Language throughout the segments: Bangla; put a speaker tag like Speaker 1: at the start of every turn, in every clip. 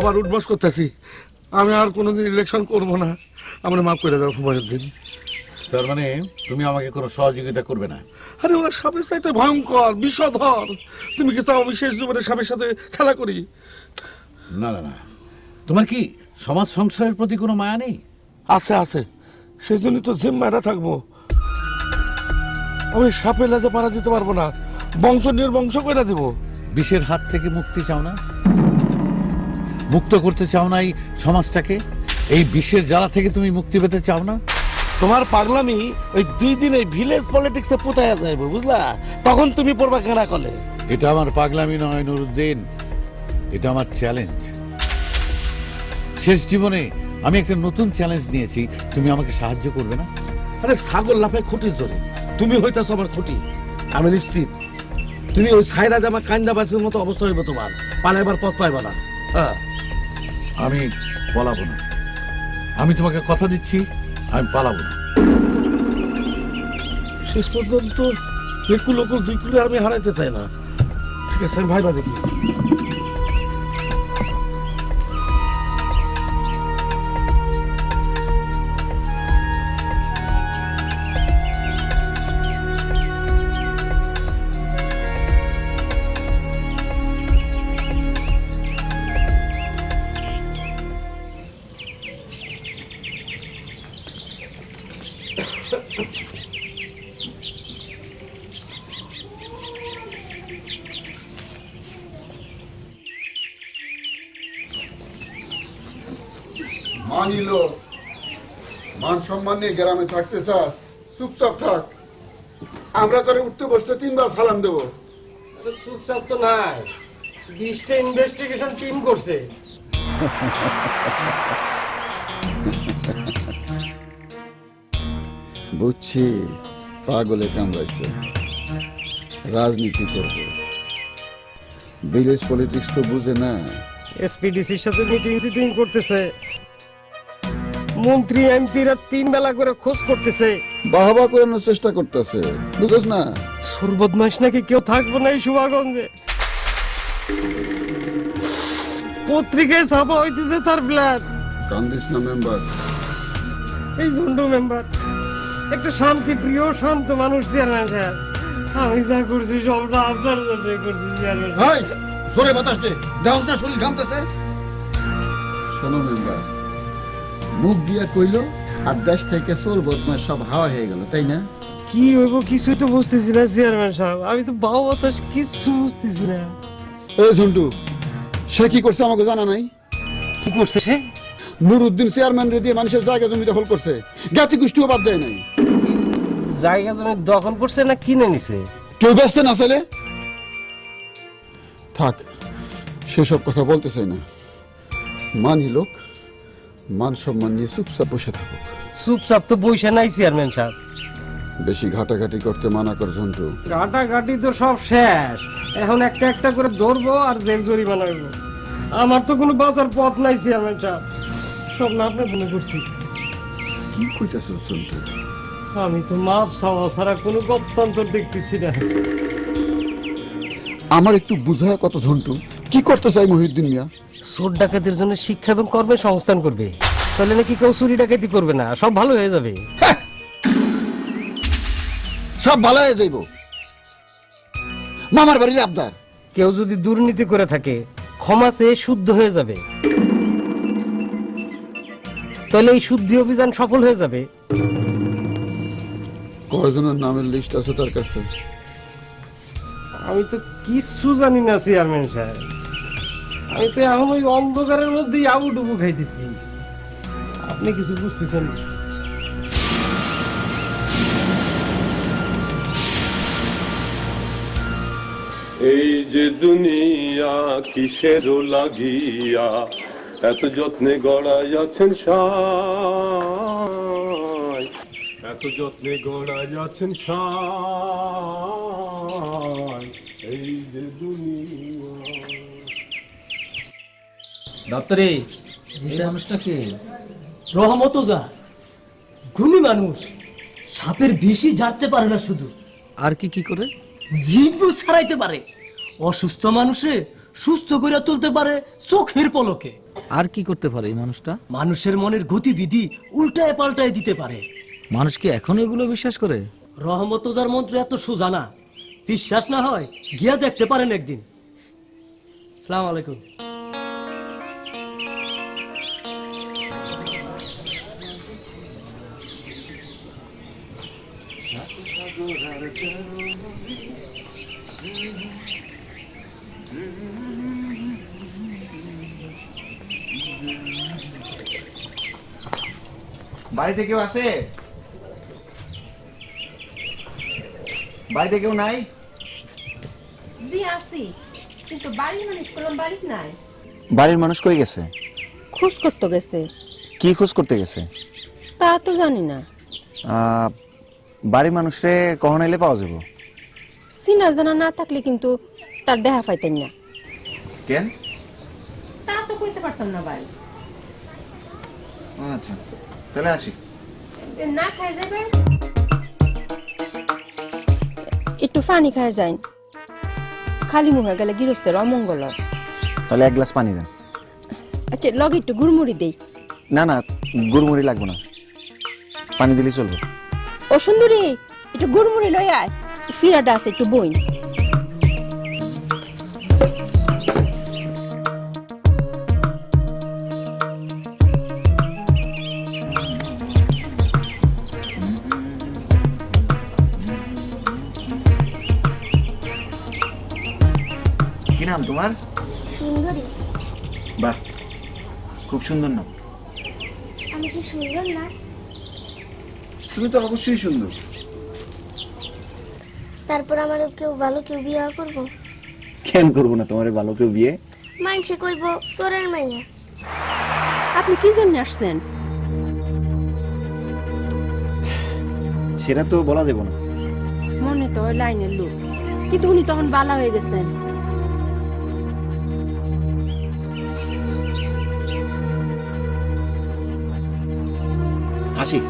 Speaker 1: আবার উঠবস করতেছি। আমি আর কোনোদিন ইলেকশন করব না। আমরা মাফ করে দাও মহিউদ্দিন
Speaker 2: তার মানে তুমি আমাকে কোনো সহযোগিতা করবে না?
Speaker 1: আরে ওরা সাপের চাইতে ভয়ঙ্কর বিষধর। তুমি কি চাও আমি শেষ জীবনে সাপের সাথে খেলা করি?
Speaker 2: না না না। তোমার কি সমাজ সংসারের প্রতি কোনো মায়া নেই?
Speaker 1: আছে আছে। সেই জন্যই তো জিম্মাটা থাকব। আমি সাপের লাজে পাড়া দিতে পারব না। বংশ নির্বংশ করে দিব।
Speaker 2: বিষের হাত থেকে মুক্তি চাও না? মুক্ত করতে চাও না এই সমাজটাকে? এই বিশ্বের জ্বালা থেকে তুমি মুক্তি পেতে চাও না?
Speaker 1: তোমার পাগলামি ওই দুই দিন এই ভিলেজ পলিটিক্সে পোতায়া যাইব বুঝলা? তখন তুমি পড়বা কেনা কলে।
Speaker 2: এটা আমার পাগলামি নয় নুরুদ্দিন। এটা আমার চ্যালেঞ্জ শেষ জীবনে আমি একটা নতুন চ্যালেঞ্জ নিয়েছি। তুমি আমাকে সাহায্য করবে না?
Speaker 1: আরে ছাগল লাফে খুঁটির জোরে। তুমি হইতাছ আমার খুঁটি। আমি নিশ্চিত। তুমি ওই সাইরা জামা কান্দা বাসের মতো অবস্থা হইব তোমার। পালাইবার পথ পাইবা না। হ্যাঁ।
Speaker 2: আমি পালাবো না। আমি তোমাকে কথা দিচ্ছি, আমি পালাবো না।
Speaker 1: শেষ পর্যন্ত একু লোক দুই কুলে আমি হারাইতে চাই না। ঠিক আছে, আমি ভাইবা দেখি
Speaker 3: মান সম্মান নিয়ে গ্রামে থাকতে চাস চুপচাপ থাক। আমরা তোরে উঠতে বসতে তিনবার সালাম দেবো।
Speaker 4: চুপচাপ তো নাই। বিশটা ইনভেস্টিগেশন টিম করছে।
Speaker 3: বুঝছি পাগলে কামড়াইছে। রাজনীতি করবে। ভিলেজ পলিটিক্স তো বুঝে না।
Speaker 4: এসপিডিসির সাথে মিটিং সিটিং করতেছে। মন্ত্রী এমপিরা তিন বেলা করে খোঁজ করতেছে।
Speaker 3: বাহবা করানোর চেষ্টা করতেছে বুঝছ না?
Speaker 4: সুর বদমাস নাকি কেউ থাকবে না এই শুভাগঞ্জে পত্রিকায় ছাপা হইতেছে তার প্ল্যান
Speaker 3: কান্দিস না মেম্বার।
Speaker 4: এই ঝন্ডু মেম্বার একটা শান্তি প্রিয় শান্ত মানুষ চেয়ারম্যান সাহেব। আমি যা করছি সবটা আপনার জন্য করছি চেয়ারম্যান।
Speaker 3: জোরে বাতাস দে। দেহস না শরীর ঘামতেছে? শোনো মেম্বার। মুখ দিয়া কইল আর দেশ থেকে চোর বদমাস সব হাওয়া হয়ে গেল তাই না?
Speaker 4: কি হইব কিছুই তো বুঝতেছি না চেয়ারম্যান সাহেব। আমি তো বাবা বাতাস কিছু বুঝতেছি না।
Speaker 3: এই ঝন্টু সে কি করছে আমাকে জানা নাই?
Speaker 4: কি করছে সে?
Speaker 3: নুরুদ্দিন চেয়ারম্যান রে দিয়ে মানুষের জায়গা জমি দখল করছে। জ্ঞাতি গোষ্ঠীও বাদ দেয় নাই।
Speaker 4: জায়গা জমি দখল করছে না কিনে নিছে?
Speaker 3: কেউ ব্যস্ত না ছেলে? থাক সেসব কথা বলতে চাই না। মানি লোক মান সম্মান নিয়ে চুপচাপ বসে থাকুক
Speaker 4: চুপচাপ তো বইসা নাই চেয়ারম্যান সাহেব।
Speaker 3: বেশি ঘাটাঘাটি করতে মানা কর ঝন্টু।
Speaker 4: ঘাটাঘাটি তো সব শেষ। এখন একটা একটা করে ধরবো আর জেল জরিমানা হইব। আমার তো কোনো বাঁচার পথ নাই চেয়ারম্যান সাহেব। সব না আপনার মনে করছি।
Speaker 3: কি কইতেছ ঝন্টু?
Speaker 4: আমি তো মাপ চাওয়া ছাড়া কোনো গত্যান্তর দেখতেছি না।
Speaker 3: আমার একটু বুঝায় কত ঝন্টু। কি করতে চাই মহিউদ্দিন মিয়া?
Speaker 4: চোর ডাকাতের জন্য শিক্ষা এবং কর্মের সংস্থান করবে। তাহলে নাকি কেউ চুরি ডাকাতি করবে না? সব ভালো হয়ে যাবে।
Speaker 3: সব ভালো হয়ে যাইব। মামার বাড়ির আবদার।
Speaker 4: কেউ যদি দুর্নীতি করে থাকে ক্ষমা চেয়ে শুদ্ধ হয়ে যাবে। তাহলে এই শুদ্ধি অভিযান সফল হয়ে যাবে।
Speaker 3: কয়জনের নামের লিস্ট আছে তার কাছে?
Speaker 4: আমি তো কিচ্ছু জানি না চেয়ারম্যান সাহেব। আমি তো এখন ওই অন্ধকারের মধ্যেই আবুডুবু খাইতেছি। আপনি কিছু বুঝতেছেন না।
Speaker 5: এই যে দুনিয়া কিসের লাগিয়া, এত যত্নে গড়াইয়াছেন সাই। এত যত্নে গড়াইয়াছেন সাই। এই যে দুনিয়া
Speaker 6: দপ্তরে এই মানুষটা কে রহমত যা গুণী মানুষ সাপের বিষই জানতে পারে না শুধু।
Speaker 4: আর কি কি করে?
Speaker 6: জীব ছাড়াইতে পারে অসুস্থ মানুষে সুস্থ করে তুলতে পারে চোখের পলকে।
Speaker 7: আর কি করতে পারে এই মানুষটা?
Speaker 6: মানুষের মনের গতিবিধি উল্টায় পাল্টায় দিতে পারে।
Speaker 7: মানুষ কি এখন এগুলো বিশ্বাস করে?
Speaker 6: রহমতজার মন্ত্র এত সোজা না বিশ্বাস না হয় গিয়া দেখতে পারেন একদিন। সালাম আলাইকুম।
Speaker 8: বাড়িতে কেউ আছে? বাড়িতে কেউ নাই?
Speaker 9: জি আছি। কিন্তু বাড়ির মানুষ করলাম বাড়িতে নাই।
Speaker 8: বাড়ির মানুষ কই গেছে?
Speaker 9: খোঁজ করতে গেছে।
Speaker 8: কি খোঁজ করতে গেছে?
Speaker 9: তা তো জানি না।
Speaker 8: আহ, বাড়ির মানুষরে কখন এলে পাওয়া যাব?
Speaker 9: চিনা জানা না থাকলে কিন্তু তার দেহা পাইতেন না।
Speaker 8: কেন?
Speaker 9: তা তো কইতে পারতাম না ভাই।
Speaker 8: আচ্ছা। তাহলে আসি।
Speaker 9: না খাই যাবে? একটু পানি খায় যাই খালি মুখে গেলে গৃহস্থের অমঙ্গল হয়।
Speaker 8: তাহলে এক গ্লাস পানি দেন।
Speaker 9: আচ্ছা লগে একটু গুড়মুড়ি দেই।
Speaker 8: না না গুড়মুড়ি লাগবে না। পানি দিলেই চলবে।
Speaker 9: ও সুন্দরী একটু গুড়মুড়ি লই আয়। ফিরাটা আছে একটু বই
Speaker 8: কি নাম তোমার?
Speaker 10: সুন্দরী।
Speaker 8: বাহ খুব সুন্দর নাম।
Speaker 10: আমি কি সুন্দর না?
Speaker 3: তুমি তো অবশ্যই সুন্দর।
Speaker 10: তারপর আমার কেউ ভালো কেউ বিয়ে করব?
Speaker 8: কেন করব না তোমার ভালো কেউ বিয়ে?
Speaker 10: মানুষে কইব সোরের মাইয়া
Speaker 9: আপনি কি জন্য আসছেন?
Speaker 8: সেটা তো বলা যাবে না।
Speaker 9: মনে তো ওই লাইনের লোক। কিন্তু উনি তখন বালা হয়ে গেছেন।
Speaker 8: আসি।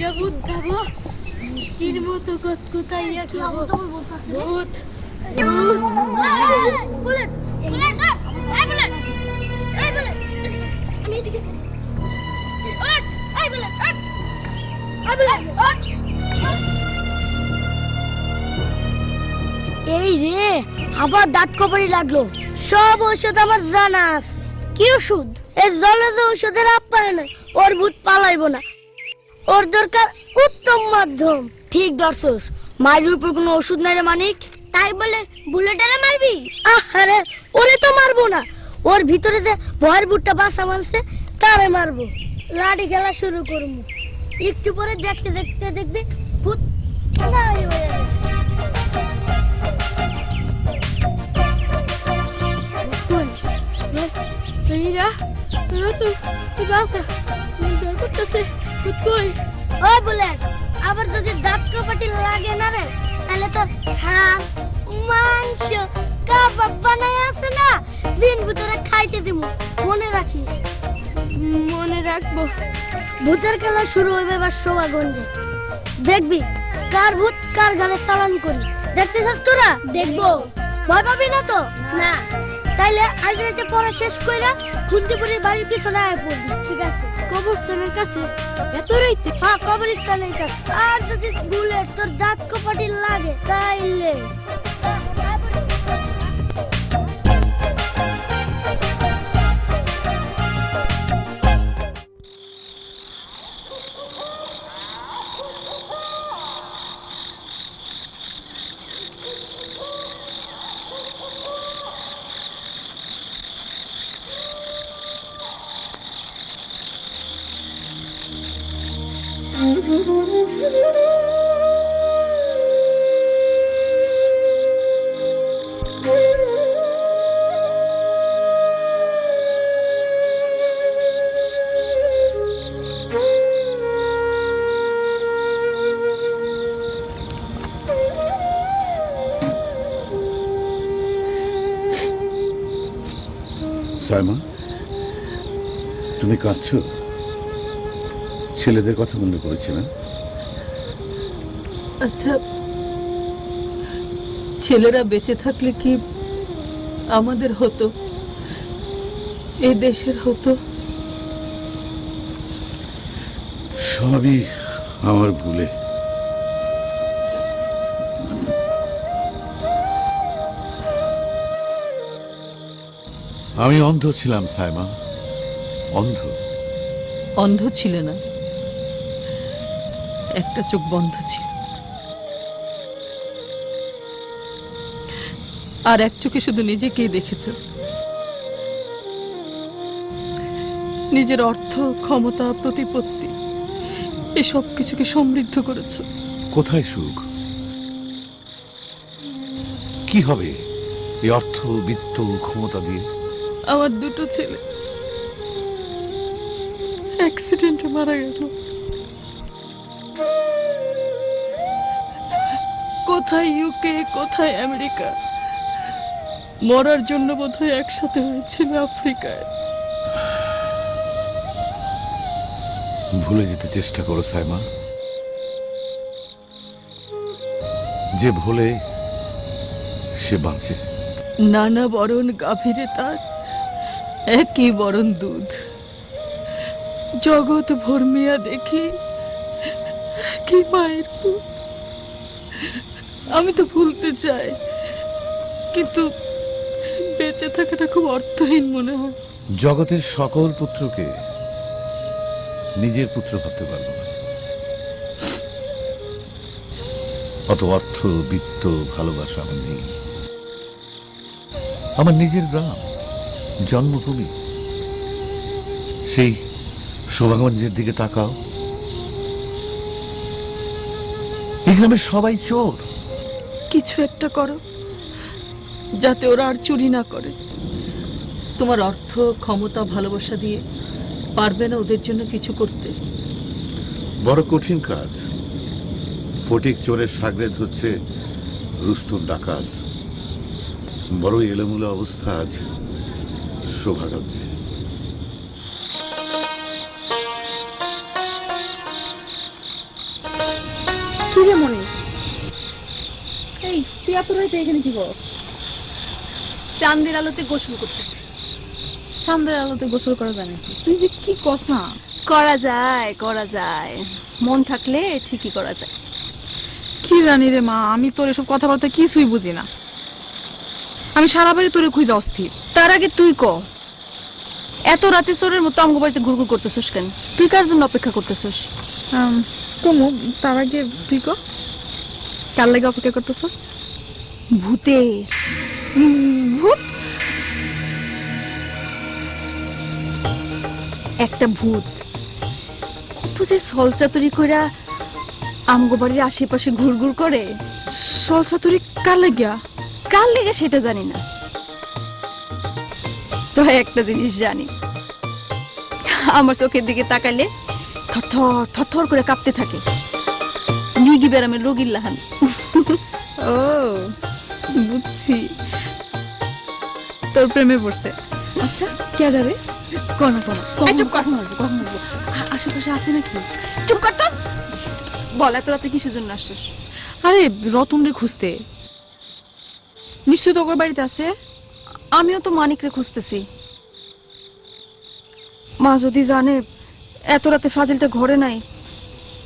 Speaker 10: খাব মিষ্টির মতো কতকতাইয়া খাব ভূত এই রে আবার দাঁত কপারি লাগল। সব ঔষধ আমার জানা আছে। কি ওষুধ এই জলে যে ঔষধের আপ্যায়ন নাই ওর ভূত পালাইবো না। ওর দরকার উত্তম মাধ্যম। ঠিক দর্শস মায়ের উপর কোনো ওষুধ নাই রে মানিক। তাই বলে বুলেটারে মারবি? আরে ওরে তো মারবো না। ওর ভিতরে যে ভয়ের বুটটা বাসা মানছে তারে মারবো। লাঠি খেলা শুরু করব। একটু পরে দেখতে দেখতে দেখবি ভূত নাই হয়ে গেছে। কই? মেয়েরা তোরা তো তুই বাসা ডর করতেছে ও বলে আবার যদি দাঁত কপাটি লাগে না রে তাহলে তোর হাড় মাংস কাবাব বানায় আছে না? দিন ভিতরে খাইতে দিব মনে রাখিস? মনে রাখব। ভূতের খেলা শুরু হইবে এবার শোভাগঞ্জে। দেখবি কার ভূত কার গানে চালান করি। দেখতে চাস তোরা? দেখব। ভয় পাবি না তো? না। তাইলে আজ রাতে পড়া শেষ কইরা কুন্তিপুরের বাড়ির পিছনে আয় পড়বি, ঠিক আছে? কবরস্থানের কাছে এত রইতে? হ্যাঁ কবরস্থানের কাছে। আর যদি বুলেট তোর দাঁত কপাটি লাগে, তাইলে।
Speaker 2: সাইমা তুমি কাঁদছো? ছেলেদের কথা মনে পড়েছে না?
Speaker 11: আচ্ছা ছেলেরা বেঁচে থাকলে কি আমাদের হতো? এই দেশের হতো?
Speaker 2: সবই আমার ভুলে। আমি অন্ধ ছিলাম সাইমা। অন্ধ।
Speaker 11: অন্ধ ছিলে না। একটা চোখ বন্ধ ছিল। আর এক চোখে শুধু নিজেকেই দেখেছ। নিজের অর্থ ক্ষমতা প্রতিপত্তি এসব কিছুকে সমৃদ্ধ করেছ।
Speaker 2: কোথায় সুখ? কি হবে এই অর্থ বিত্ত ক্ষমতা দিয়ে?
Speaker 11: আমার দুটো ছেলে। অ্যাক্সিডেন্টে মারা গেল। কোথায় ইউকে কোথায় আমেরিকা মরার জন্য বোধহয় একসাথে হয়েছিল আফ্রিকায়।
Speaker 2: ভুলে যেতে চেষ্টা করো সাইমা। যে ভোলে সে বাঁচে।
Speaker 11: নানা বরণ গাভীরে তার। একই বরণ দুধ। জগৎ ভর্মিয়া দেখি কি মায়ের। আমি তো ভুলতে চাই, কিন্তু বেঁচে থাকাটা খুব অর্থহীন মনে হয়।
Speaker 2: জগতের সকল পুত্রকে নিজের পুত্র ভাবতে পারব না। অত অর্থ, বিত্ত, ভালোবাসা আমার নেই। আমার নিজের গ্রাম। জন্মভূমি। সেই শোভাগঞ্জের দিকে তাকাও। এই গ্রামের সবাই চোর।
Speaker 11: কিছু একটা করো যাতে ওরা আর চুরি না করে। তোমার অর্থ ক্ষমতা ভালোবাসা দিয়ে পারবে না ওদের জন্য কিছু করতে।
Speaker 2: বড় কঠিন কাজ। ফটিক চোরের সাগরেদ হচ্ছে রুস্তুম ডাকাত। বড় এলোমেলো অবস্থা আছে।
Speaker 12: কি রে মনে এই তুই এত রাইতে এখানে কি করছ চান্দের আলোতে গোসল করতেছি চান্দের আলোতে গোসল করা যায় নাকি? তুই যে কি কস না? করা যায় করা যায়। মন থাকলে ঠিকই করা যায়।
Speaker 13: কি জানি রে মা আমি তোর এসব কথাবার্তা কিছুই বুঝি না। আমি সারা বাড়ি তোরে খুঁজে অস্থির।
Speaker 12: তার আগে তুই ক। এত রাতে চোরের মতো আমগো বাড়িতে ঘুরঘুর করতেছিস কেন? তুই কার জন্য অপেক্ষা করতেছিস?
Speaker 13: কমু তার আগে তুই ক। কার লাগে অপেক্ষা করতেছস?
Speaker 12: ভূতে।
Speaker 13: ভূত?
Speaker 12: একটা ভূত। কত যে সলচাতুরি কইরা আমগো বাড়ির আশেপাশে ঘুরঘুর করে
Speaker 13: সলসা তুই কার লাগিয়া?
Speaker 12: কার লেগে সেটা জানি না। তো একটা জিনিস জানি। আমার চোখের দিকে তাকালে থরথর থরথর করে কাঁপতে থাকে। মিগি বেরামের রোগীর লাহান।
Speaker 13: ও বুঝছি। তোর প্রেমে পড়ছে।
Speaker 12: আচ্ছা কে রে? কোন কোন
Speaker 13: চুপ কর।
Speaker 12: আশেপাশে আছে নাকি? চুপ কর তো। বল এত রাতে কিসের জন্য আসছিস?
Speaker 13: আরে রতন রে খুঁজতে। নিশ্চয় তোর বাড়িতে আছে?
Speaker 12: আমিও তো মানিকরে খুঁজতেছি। মা যদি জানে এত রাতে ফাজিলটা ঘরে নাই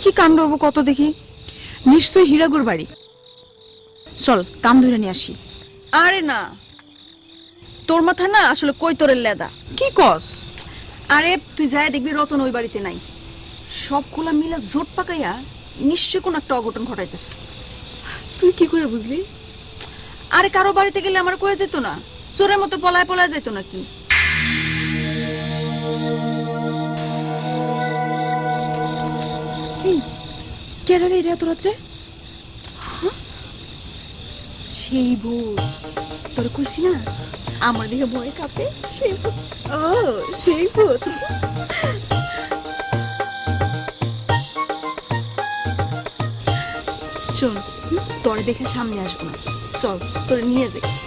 Speaker 12: কি কাণ্ড হব কত দেখি?
Speaker 13: নিশ্চয় হীরাগুর বাড়ি। চল কান ধরে নিয়ে আসি।
Speaker 12: আরে না। তোর মাথায় না আসলে কই তোরের লেদা।
Speaker 13: কি কস?
Speaker 12: আরে তুই যাই দেখবি রতন ওই বাড়িতে নাই। সব খোলা মিলা জোট পাকাইয়া নিশ্চয় কোন একটা অঘটন ঘটাইতেছে।
Speaker 13: তুই কি করে বুঝলি?
Speaker 12: আরে কারও বাড়িতে গেলে আমার কয়ে যেত না? চোরের মতো পলায় পলায় যেত নাকি?
Speaker 14: কেডা রে এটা এত রাত্রে
Speaker 12: সেই ভূত তোর কইছি না? আমার দিকে ভয় কাঁপে। সেই ও, সেই ভূত শোন তোরে দেখে সামনে আসব না। চল তোরে নিয়ে যাই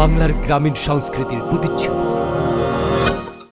Speaker 15: বাংলার গ্রামীণ সংস্কৃতির প্রতিচ্ছবি।